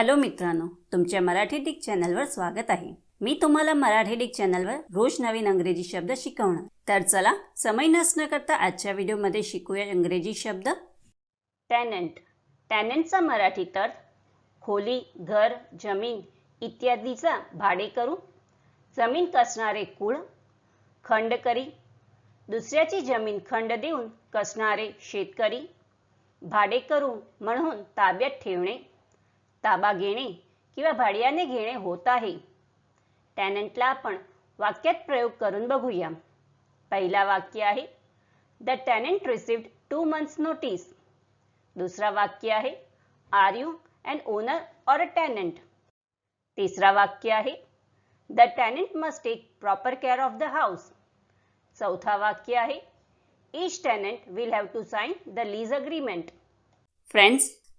Hello मित्रांनो तुमच्या Marathi Dick चॅनलवर स्वागत आहे. मी तुम्हाला मराठी डिक चॅनलवर रोज नवीन अंग्रेजी शब्द शिकवणार. तर चला समय नसणं करता आजच्या व्हिडिओमध्ये शिकूया इंग्रजी शब्द. टॅनंट टॅनंटचा मराठी तर खोली घर जमीन इत्यादीचा भाडे करू जमीन कसणारे कुळ खंडकरी दुसऱ्याची जमीन खंड देऊन कसणारे शेतकरी भाडे करू म्हणून ताब्यात ठेवणे ताबा घेणे किंवा भाड्याने घेणे होत आहे टॅनंटला आपण वाक्यात प्रयोग करून बघूया पहिला वाक्य आहे the tenant received two months notice दुसरा वाक्य आहे are you an owner or a tenant तिसरा वाक्य आहे the tenant must take proper care of the house चौथा वाक्य आहे each tenant will have to sign the lease agreement friends